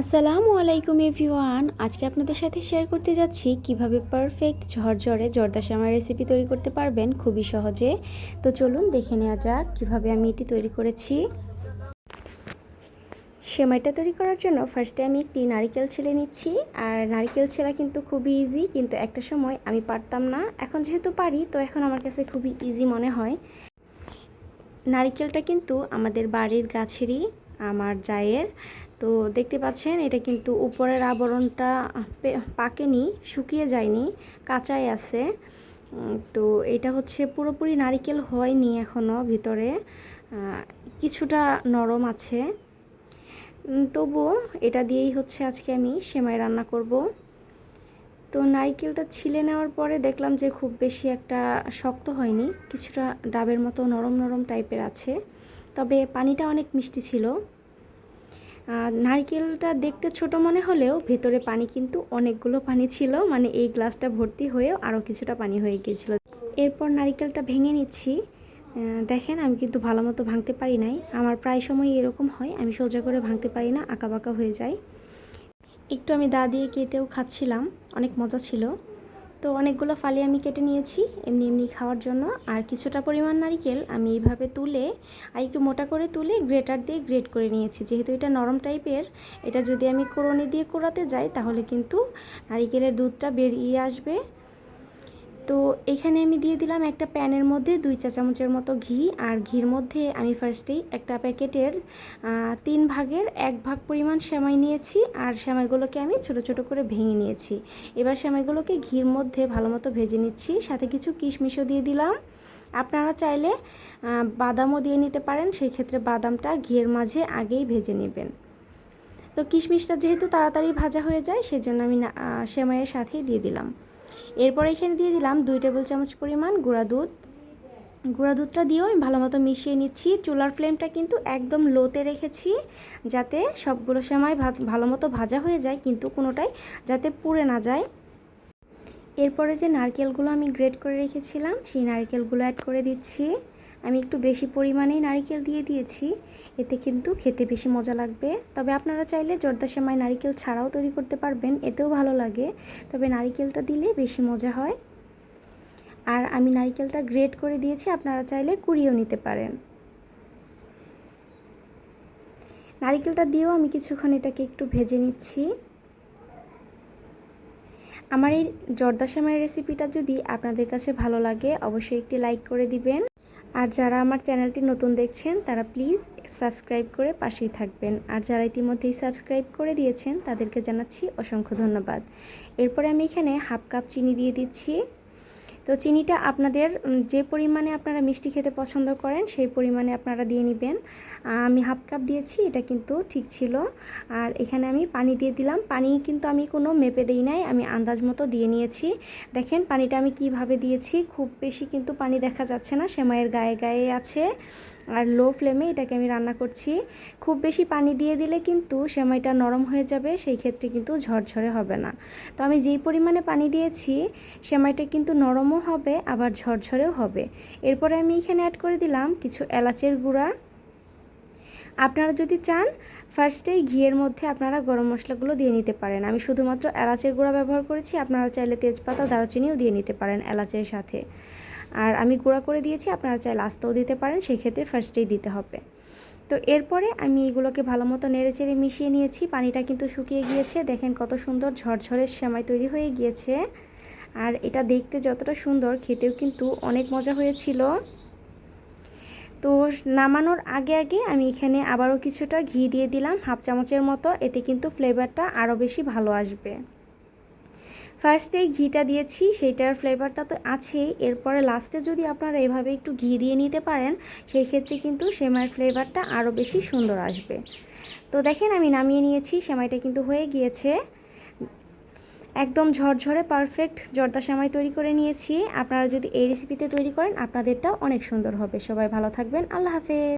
আসসালামু আলাইকুম এভরিওয়ান। আজকে আপনাদের সাথে শেয়ার করতে যাচ্ছি কীভাবে পারফেক্ট ঝরঝরে জর্দা শ্যামার রেসিপি তৈরি করতে পারবেন খুবই সহজে। তো চলুন দেখে নেওয়া যাক কীভাবে আমি এটি তৈরি করেছি। সেমাইটা তৈরি করার জন্য ফার্স্টে আমি একটি নারিকেল ছেলে নিচ্ছি। আর নারিকেল ছেলা কিন্তু খুবই ইজি কিন্তু একটা সময় আমি পারতাম না। এখন যেহেতু পারি, তো এখন আমার কাছে খুবই ইজি মনে হয়। নারিকেলটা কিন্তু আমাদের বাড়ির গাছেরই, আমার জায়ের। তো দেখতে পাচ্ছেন, এটা কিন্তু উপরের আবরণটা পাকেনি, শুকিয়ে যায়নি, কাঁচাই আছে। তো এটা হচ্ছে পুরোপুরি নারিকেল হয়নি এখনও ভিতরে। কিছুটা নরম আছে। তবুও এটা দিয়েই হচ্ছে আজকে আমি সেমাই রান্না করব। তো নারিকেলটা ছিলে নেওয়ার পরে দেখলাম যে খুব বেশি একটা শক্ত হয়নি, কিছুটা ডাবের মতো নরম নরম টাইপের আছে। তবে পানিটা অনেক মিষ্টি ছিল। নারকেলটা দেখতে ছোট মনে হলেও ভেতরে পানি কিন্তু অনেকগুলো পানি ছিল। মানে এই গ্লাসটা ভর্তি হয়েও আরও কিছুটা পানি হয়ে গিয়েছিল। এরপর নারিকেলটা ভেঙে নিচ্ছি। দেখেন, আমি কিন্তু ভালো মতো ভাঙতে পারি নাই। আমার প্রায় সময় এরকম হয়। আমি সোজা করে ভাঙতে পারি না আঁকা বাঁকা হয়ে যায়। একটু আমি দা দিয়ে কেটেও খাচ্ছিলাম। অনেক মজা ছিল। তো অনেকগুলো ফালি আমি কেটে নিয়েছি, এমনি এমনি খাওয়ার জন্য। আর কিছুটা পরিমাণ নারিকেল আমি এইভাবে তুলে, আর একটু মোটা করে তুলে গ্রেটার দিয়ে গ্রেট করে নিয়েছি। যেহেতু এটা নরম টাইপের, এটা যদি আমি কোরনি দিয়ে কোড়াতে যাই, তাহলে কিন্তু নারিকেলের দুধটা বেরিয়ে আসবে। তো এখানে আমি দিয়ে দিলাম একটা প্যানের মধ্যে দুই চা চামচের মতো ঘি আর ঘির মধ্যে আমি ফার্স্টেই একটা প্যাকেটের তিন ভাগের এক ভাগ পরিমাণ সেমাই নিয়েছি আর সেমাইগুলোকে আমি ছোট ছোট করে ভেঙে নিয়েছি। এবার সেমাইগুলোকে ঘির মধ্যে ভালো মতো ভেজে নিচ্ছি, সাথে কিছু কিশমিশও দিয়ে দিলাম। আপনারা চাইলে বাদামও দিয়ে নিতে পারেন সেই ক্ষেত্রে বাদামটা ঘিয়ের মাঝে আগেই ভেজে নেবেন। তো কিশমিশটা যেহেতু তাড়াতাড়ি ভাজা হয়ে যায়, সেজন্য আমি সেমাইয়ের সাথেই দিয়ে দিলাম। এরপর এখানে দিয়ে দিলাম দুই টেবিল চামচ পরিমাণ গুঁড়া দুধ। গুঁড়া দুধটা দিয়েও আমি ভালো মতো মিশিয়ে নিচ্ছি। চুলার ফ্লেমটা কিন্তু একদম লোতে রেখেছি, যাতে সবগুলো সময় ভালো মতো ভাজা হয়ে যায়, কিন্তু কোনোটাই যাতে পুড়ে না যায়। এরপরে যে নারকেলগুলো আমি গ্রেট করে রেখেছিলাম, সেই নারকেলগুলো অ্যাড করে দিচ্ছি। আমি একটু বেশি পরিমাণেই নারিকেল দিয়ে দিয়েছি। এতে কিন্তু খেতে বেশি মজা লাগবে। তবে আপনারা চাইলে জর্দা সেমাই নারিকেল ছাড়াও তৈরি করতে পারবেন। এতেও ভালো লাগে। তবে নারিকেলটা দিলে বেশি মজা হয়। আর আমি নারিকেলটা গ্রেট করে দিয়েছি। আপনারা চাইলে কুড়িয়েও নিতে পারেন। নারিকেলটা দিয়েও আমি কিছুক্ষণ এটাকে একটু ভেজে নিচ্ছি। আমার এই জর্দা সেমাই রেসিপিটা যদি আপনাদের কাছে ভালো লাগে, অবশ্যই একটি লাইক করে দিবেন। আর যারা আমার চ্যানেলটি নতুন দেখছেন, তারা প্লিজ সাবস্ক্রাইব করে পাশেই থাকবেন। আর যারা ইতিমধ্যেই সাবস্ক্রাইব করে দিয়েছেন, তাদেরকে জানাচ্ছি অসংখ্য ধন্যবাদ। এরপরে আমি এখানে হাফ কাপ চিনি দিয়ে দিচ্ছি। তো চিনিটা আপনাদের যে পরিমাণে আপনারা মিষ্টি খেতে পছন্দ করেন, সেই পরিমাণে আপনারা দিয়ে নেবেন। আমি হাফ কাপ দিয়েছি, এটা কিন্তু ঠিক ছিল। আর এখানে আমি পানি দিয়ে দিলাম। পানি কিন্তু আমি কোনো মেপে দিই নাই, আমি আন্দাজ মতো দিয়ে নিয়েছি। দেখেন পানিটা আমি কীভাবে দিয়েছি, খুব বেশি কিন্তু পানি দেখা যাচ্ছে না, সেমাইয়ের গায়ে গায়ে আছে। আর লো ফ্লেমে এটাকে আমি রান্না করছি। খুব বেশি পানি দিয়ে দিলে কিন্তু সেমাইটা নরম হয়ে যাবে, সেই ক্ষেত্রে কিন্তু ঝরঝরে হবে না। তো আমি যেই পরিমাণে পানি দিয়েছি, সেমাইটা কিন্তু নরমও হবে, আবার ঝরঝরেও হবে। এরপরে আমি এখানে অ্যাড করে দিলাম কিছু এলাচের গুঁড়া। আপনারা যদি চান ফার্স্টেই ঘিয়ের মধ্যে আপনারা গরম মশলাগুলো দিয়ে নিতে পারেন। আমি শুধুমাত্র এলাচের গুঁড়া ব্যবহার করেছি, আপনারা চাইলে তেজপাতা, দারুচিনিও দিয়ে নিতে পারেন এলাচের সাথে। আর আমি গুঁড়া করে দিয়েছি, আপনারা চাই আস্তেও দিতে পারেন, সেক্ষেত্রে ফার্স্টেই দিতে হবে। তো এরপরে আমি এগুলোকে ভালো মতো নেড়ে চেড়ে মিশিয়ে নিয়েছি, পানিটা কিন্তু শুকিয়ে গিয়েছে, দেখেন কত সুন্দর ঝরঝরের সেমাই তৈরি হয়ে গিয়েছে। আর এটা দেখতে যতটা সুন্দর, খেতেও কিন্তু অনেক মজা হয়েছিল। তো নামানোর আগে আগে আমি এখানে আবারও কিছুটা ঘি দিয়ে দিলাম, হাফ চামচের মতো, এতে কিন্তু ফ্লেভারটা আরও বেশি ভালো আসবে। ফার্স্টেই ঘিটা দিয়েছি, সেইটার ফ্লেভারটা তো আছেই। এরপরে লাস্টে যদি আপনারা এভাবে একটু ঘি দিয়ে নিতে পারেন, সেই ক্ষেত্রে কিন্তু সেমাইয়ের ফ্লেভারটা আরও বেশি সুন্দর আসবে। তো দেখেন আমি নামিয়ে নিয়েছি, সেমাইটা কিন্তু হয়ে গিয়েছে। একদম ঝরঝরে পারফেক্ট জর্দা সেমাই তৈরি করে নিয়েছি। আপনারা যদি এই রেসিপিতে তৈরি করেন, আপনাদেরটাও অনেক সুন্দর হবে। সবাই ভালো থাকবেন। আল্লাহ হাফেজ।